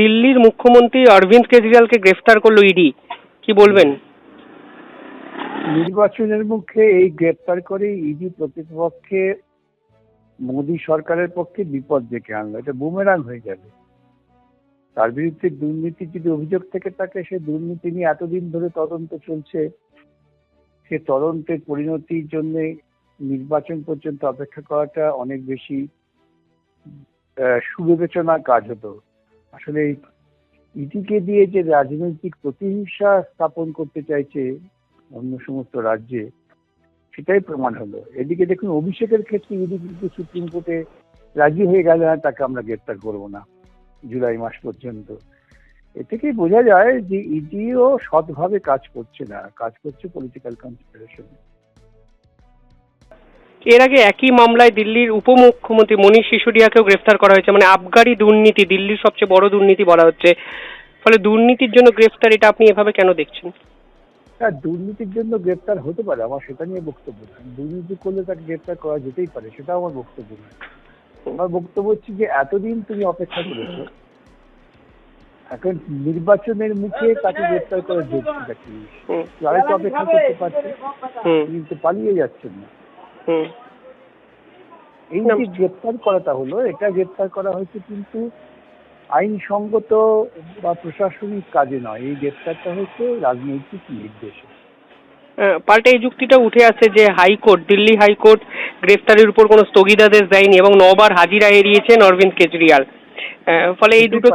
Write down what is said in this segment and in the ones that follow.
দিল্লির মুখ্যমন্ত্রী অরবিন্দ কেজরিওয়ালকে গ্রেফতার করল ইডি। কি বলবেন? নির্বাচনের মুখে এই গ্রেপ্তার করে ইডি প্রতিপক্ষে মোদী সরকারের পক্ষে বিপদ ডেকে আনলো। এটা বুমেরাং হয়ে যাবে। তার বিরুদ্ধে দুর্নীতি যদি অভিযোগ থেকে থাকে, সে দুর্নীতি নিয়ে এতদিন ধরে তদন্ত চলছে। সে তদন্তের পরিণতির জন্য নির্বাচন পর্যন্ত অপেক্ষা করাটা অনেক বেশি সুবিবেচনার কাজ হতো। আসলে ইডিকে দিয়ে যে রাজনৈতিক প্রতিহিংসা স্থাপন করতে চাইছে অন্য সমস্ত রাজ্যে, সেটাই প্রমাণ হলো। এদিকে দেখুন, অভিষেকের ক্ষেত্রে ইডি কিন্তু সুপ্রিম কোর্টে রাজি হয়ে গেলে আর তাকে আমরা গ্রেপ্তার করব না জুলাই মাস পর্যন্ত। এ থেকেই বোঝা যায় যে ইডিও সৎভাবে কাজ করছে না, কাজ করছে পলিটিক্যাল কনসিডারেশন এর আগে একই মামলায় দিল্লির উপমুখ্যমন্ত্রী মনীষ সিসোদিয়াকেও গ্রেফতার করা হয়েছে। মানে আবগারি দুর্নীতি দিল্লির সবচেয়ে বড় দুর্নীতি বলা হচ্ছে। ফলে দুর্নীতির জন্য গ্রেফতার এটা আপনি এভাবে কেন দেখছেন? হ্যাঁ দুর্নীতির জন্য গ্রেপ্তার হতে পারে আমার সেটা নিয়ে বক্তব্য দুর্নীতি করলে তাকে গ্রেপ্তার করা যেতেই পারে সেটাও আমার বক্তব্য নয় আমার বক্তব্য হচ্ছে যে এতদিন তুমি অপেক্ষা করেছ এখন নির্বাচনের মুখে তাকে গ্রেপ্তার করা যেতে কি তারাই তো অপেক্ষা করতে পারছে। পালিয়ে যাচ্ছেন না। এই যে গ্রেপ্তার করাটা হলো এটা গ্রেপ্তার করা হয়েছে কিন্তু আইনসঙ্গত বা প্রশাসনিক কাজে নয়। এই গ্রেপ্তারটা হচ্ছে রাজনৈতিক নির্দেশে। পাল্টে এই যুক্তিটা উঠে আসে যে হাইকোর্ট দিল্লি হাইকোর্ট গ্রেফতারের উপর কোনো স্থগিতাদেশ দেয়নি এবং নবার হাজিরা এড়িয়েছেন অরবিন্দ কেজরিওয়াল। আহ, ফলে এই দুটো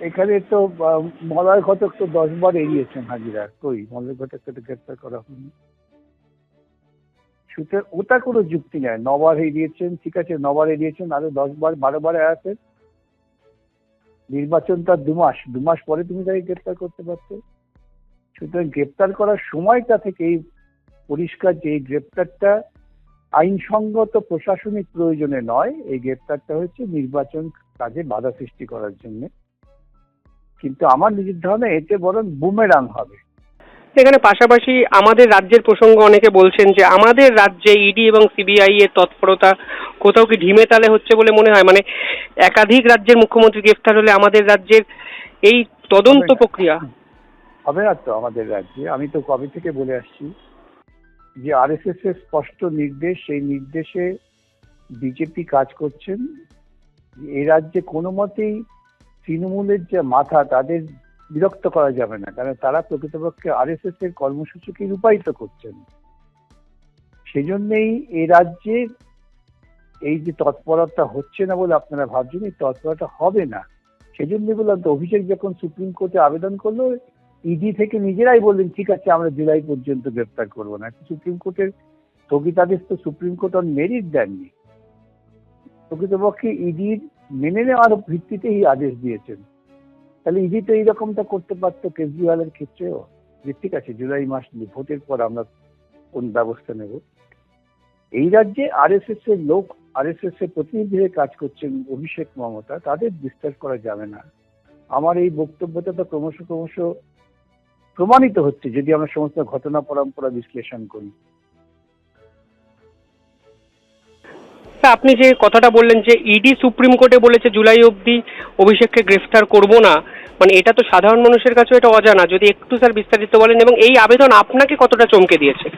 এখানে তো মলয় ঘটক তো দশ বার এড়িয়েছেন হাজিরা। কই? মলয় ঘটককে তো গ্রেপ্তার করা হয়নি। সুতরাং ওটা কোনো যুক্তি নয়। নবার এড়িয়েছেন, ঠিক আছে, নবার এড়িয়েছেন, আরও দশ বার, বারো বার আছেন নির্বাচন তার দু মাস দু মাস পরে তুমি তাকে গ্রেপ্তার করতে পারতে। সুতরাং গ্রেপ্তার করার সময়টা থেকেই পরিষ্কার যে এই গ্রেপ্তারটা আইনসঙ্গত প্রশাসনিক প্রয়োজনে নয়, এই গ্রেপ্তারটা হচ্ছে নির্বাচন কাজে বাধা সৃষ্টি করার জন্য। কিন্তু আমার নিজের ধারণা, এতে বরং বুমেরাং হবে। এখানে পাশাপাশি আমাদের রাজ্যের প্রসঙ্গ অনেকে বলছেন যে আমাদের রাজ্যে ইডি এবং সিবিআই এর তৎপরতা কোথাও কি ঢিমে তালে হচ্ছে বলে মনে হয়? মানে একাধিক রাজ্যের মুখ্যমন্ত্রী গ্রেফতার হলে আমাদের রাজ্যের এই তদন্ত প্রক্রিয়া? হবে না তো আমাদের রাজ্যে। আমি তো কবে থেকে বলে আসছি যে আরএসএস এর স্পষ্ট নির্দেশ সেই নির্দেশে বিজেপি কাজ করছেন। এই রাজ্যে কোনো মতেই তৃণমূলের যে মাথা তাদের বিরক্ত করা যাবে না, কারণ তারা প্রকৃতপক্ষে আরএসএস এর কর্মসূচিকে রূপায়িত করছেন। সেই জন্যই এই রাজ্যে এই যে তৎপরতা হচ্ছে না বলে আপনারা ভাবছেন, এই তৎপরতা হবে না। সেই জন্য বললাম তো অভিষেক যখন সুপ্রিম কোর্টে আবেদন করল ইডি থেকে নিজেরাই বললেন, ঠিক আছে, আমরা জুলাই পর্যন্ত গ্রেপ্তার করব না। সুপ্রিম কোর্টের স্থগিতাদেশ তো সুপ্রিম কোর্ট অন মেরিট দেননি। প্রকৃতপক্ষে ইডির মেনে নেওয়ার ভিত্তিতেই আদেশ দিয়েছেন। তাহলে ইডি তো এইরকমটা করতে পারতো কেজরিওয়ালের ক্ষেত্রেও? যে ঠিক আছে, জুলাই মাস ভোটের পর আমরা কোন ব্যবস্থা নেব? এই রাজ্যে আরএসএস এর লোক আরএসএস এর প্রতিনিধি হয়ে কাজ করছেন অভিষেক মমতা, তাদের বিশ্বাস করা যাবে না। আমার এই বক্তব্যটা তো ক্রমশ ক্রমশ প্রমাণিত হচ্ছে, যদি আমরা সমস্ত ঘটনা পরম্পরা বিশ্লেষণ করি। আপনি যে কথাটা বললেন যে ইডি সুপ্রিম কোর্টে বলেছে জুলাই অবধি অভিষেককে গ্রেফতার করব না মানে এটা তো সাধারণ মানুষের কাছেও এটা অজানা। যদি একটু স্যার বিস্তারিত বলেন, এবং এই আবেদন আপনাকে কতটা চমকে দিয়েছে?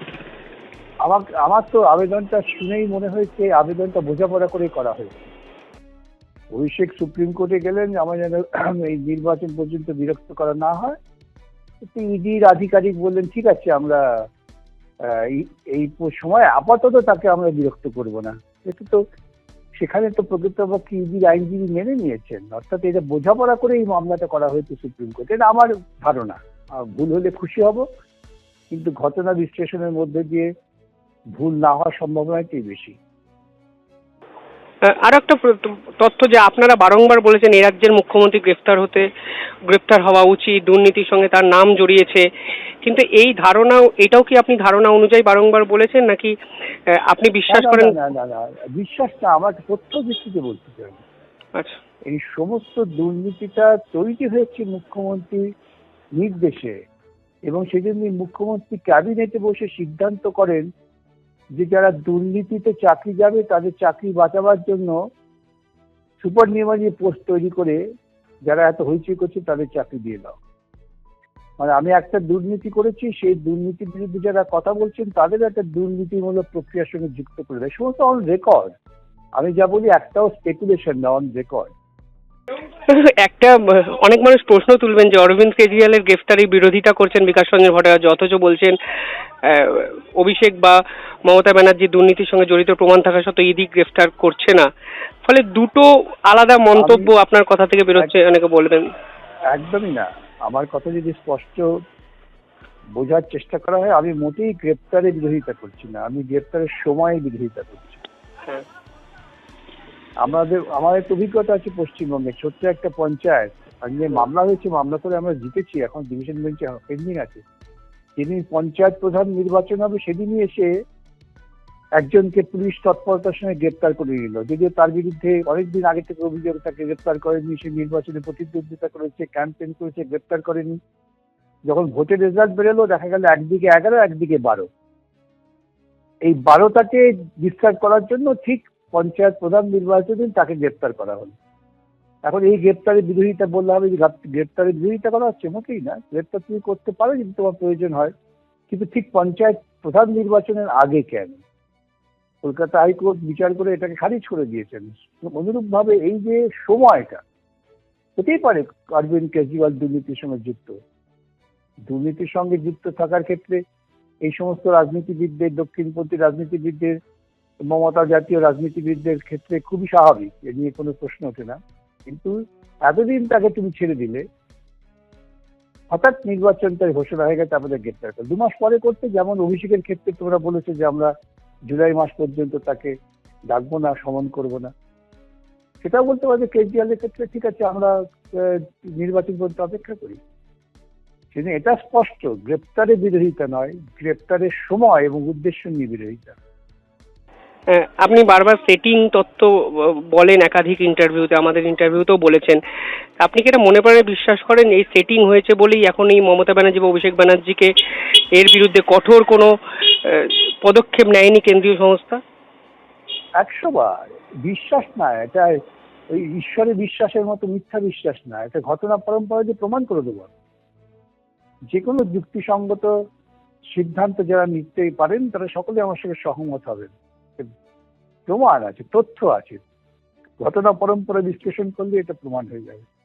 আমার আমার তো আবেদনটা শুনেই মনে হয়েছে আবেদনটা বোঝাপড়া করেই করা হয়েছে। অভিষেক সুপ্রিম কোর্টে গেলেন আমার যেন এই নির্বাচন পর্যন্ত বিরক্ত করা না হয়। ইডির আধিকারিক বললেন, ঠিক আছে, আমরা এই সময় আপাতত তাকে আমরা বিরক্ত করব না। এটা তো সেখানে তো প্রকৃতপক্ষে ইডির আইনজীবী মেনে নিয়েছেন। অর্থাৎ এটা বোঝাপড়া করে এই মামলাটা করা হয়েছে সুপ্রিম কোর্টে। এটা আমার ধারণা। ভুল হলে খুশি হব। কিন্তু ঘটনা বিশ্লেষণের মধ্যে দিয়ে ভুল না হওয়ার সম্ভাবনাটাই বেশি। আর একটা তথ্য যে আপনারা বারংবার বলেছেন এ রাজ্যের মুখ্যমন্ত্রী গ্রেফতার হতে গ্রেফতার হওয়া উচিত দুর্নীতির সঙ্গে তার নাম জড়িয়েছে। কিন্তু এই ধারণা এটাও কি আপনি ধারণা অনুযায়ী বারংবার বলেছেন নাকি আপনি বিশ্বাস করেন? না না না বিশ্বাস না আমার তথ্য ভিত্তিতে বলতে চাই। আচ্ছা। এই সমস্ত দুর্নীতিটা তৈরি হয়েছে মুখ্যমন্ত্রীর নির্দেশে এবং সেই জন্য মুখ্যমন্ত্রী ক্যাবিনেটে বসে সিদ্ধান্ত করেন যে যারা দুর্নীতিতে চাকরি যাবে, তাদের চাকরি বাঁচাবার জন্য সুপার নির্মাণী পোস্ট তৈরি করে যারা এত হইচই করছে, তাদের চাকরি দিয়ে দাও। মানে আমি একটা দুর্নীতি করেছি, সেই দুর্নীতির বিরুদ্ধে যারা কথা বলছেন, তাদের একটা দুর্নীতিমূলক প্রক্রিয়ার সঙ্গে যুক্ত করে দেয়। সমস্ত অন রেকর্ড আমি যা বলি, একটাও স্পেকুলেশন না অন রেকর্ড একটা অনেক মানুষ প্রশ্ন তুলবেন যে অরবিন্দ কেজরিওয়ালের গ্রেফতারি বিরোধিতা করছেন বিকাশ রঞ্জন ভট্টাচার্য অথচ বলছেন অভিষেক বা মমতা ব্যানার্জি দুর্নীতির সঙ্গে জড়িত প্রমাণ থাকা সত্ত্বেও ইডি গ্রেফতার করছে না। ফলে দুটো আলাদা মন্তব্য আপনার কথা থেকে বেরোচ্ছে অনেকে বলবেন। একদমই না। আমার কথা যদি স্পষ্ট বোঝার চেষ্টা করা হয় আমি মোটেই গ্রেপ্তারের বিরোধিতা করছি না। আমি গ্রেপ্তারের সময় বিরোধিতা করছি। হ্যাঁ। আমাদের, আমার একটা অভিজ্ঞতা আছে পশ্চিমবঙ্গে, ছোট্ট একটা পঞ্চায়েত যে মামলা হয়েছে, মামলা করে আমরা জিতেছি, এখন ডিভিশন বেঞ্চে পেন্ডিং আছে। যেদিন পঞ্চায়েত প্রধান নির্বাচন হবে, সেদিনই এসে একজনকে পুলিশ তৎপরতার সঙ্গে গ্রেপ্তার করে নিল। যদিও তার বিরুদ্ধে অনেকদিন আগে থেকে অভিযোগ, তাকে গ্রেপ্তার করেনি, সে নির্বাচনে প্রতিদ্বন্দ্বিতা করেছে ক্যাম্পেন করেছে, গ্রেপ্তার করেনি। যখন ভোটের রেজাল্ট বেরোলো, দেখা গেল একদিকে এগারো, একদিকে বারো। এই বারোটাকে ডিসকাস করার জন্য ঠিক পঞ্চায়েত প্রধান নির্বাচনে তাকে গ্রেপ্তার করা হলো। এখন এই গ্রেপ্তারের বিরোধিতা বললে হবে যে গ্রেপ- গ্রেপ্তারের বিরোধিতা করা হচ্ছে মোটেই না, গ্রেপ্তার তুমি করতে পারো যদি তোমার প্রয়োজন হয়। কিন্তু ঠিক পঞ্চায়েত প্রধান নির্বাচনের আগে কেন? কলকাতা হাইকোর্ট বিচার করে এটাকে খারিজ করে দিয়েছেন। অনুরূপ ভাবে এই যে সময়টা, হতেই পারে অরবিন্দ কেজরিওয়াল দুর্নীতির সঙ্গে যুক্ত। দুর্নীতির সঙ্গে যুক্ত থাকার ক্ষেত্রে এই সমস্ত রাজনীতিবিদদের, দক্ষিণপন্থী রাজনীতিবিদদের মমতা জাতীয় রাজনীতিবিদদের ক্ষেত্রে খুবই স্বাভাবিক, এ নিয়ে কোনো প্রশ্ন ওঠে না। কিন্তু এতদিন তাকে তুমি ছেড়ে দিলে, হঠাৎ নির্বাচনটা ঘোষণা হয়ে গেছে, আমাদের গ্রেপ্তার করে। দু মাস পরে করতে যেমন অভিষেকের ক্ষেত্রে তোমরা বলেছ যে আমরা জুলাই মাস পর্যন্ত তাকে ডাকবো না, সমন করব না। সেটাও বলতে পারবে কেজরিওয়ালের ক্ষেত্রে ঠিক আছে, আমরা নির্বাচন পর্যন্ত অপেক্ষা করি। সেদিন এটা স্পষ্ট গ্রেপ্তারের বিরোধিতা নয়, গ্রেপ্তারের সময় এবং উদ্দেশ্য নিয়ে বিরোধিতা। আপনি বারবার সেটিং তত্ত্ব বলেন একাধিক ইন্টারভিউতে আমাদের ইন্টারভিউতেও বলেছেন। আপনি কি এটা মনে প্রাণে বিশ্বাস করেন? এই সেটিং হয়েছে বলেই এখন এই মমতা ব্যানার্জি বা অভিষেক ব্যানার্জিকে এর বিরুদ্ধে কঠোর কোনো পদক্ষেপ নেয়নি কেন্দ্রীয় সংস্থা? একশো বার বিশ্বাস না, এটা ওই ঈশ্বরে বিশ্বাসের মতো মিথ্যা বিশ্বাস না, এটা ঘটনা পরম্পরা যে প্রমাণ করে দেবো যে কোনো যুক্তিসঙ্গত সিদ্ধান্ত যারা নিতে পারেন, তারা সকলে আমার সঙ্গে সহমত হবেন। প্রমাণ আছে তথ্য আছে। ঘটনা পরম্পরা বিশ্লেষণ করলে এটা প্রমাণ হয়ে যাবে।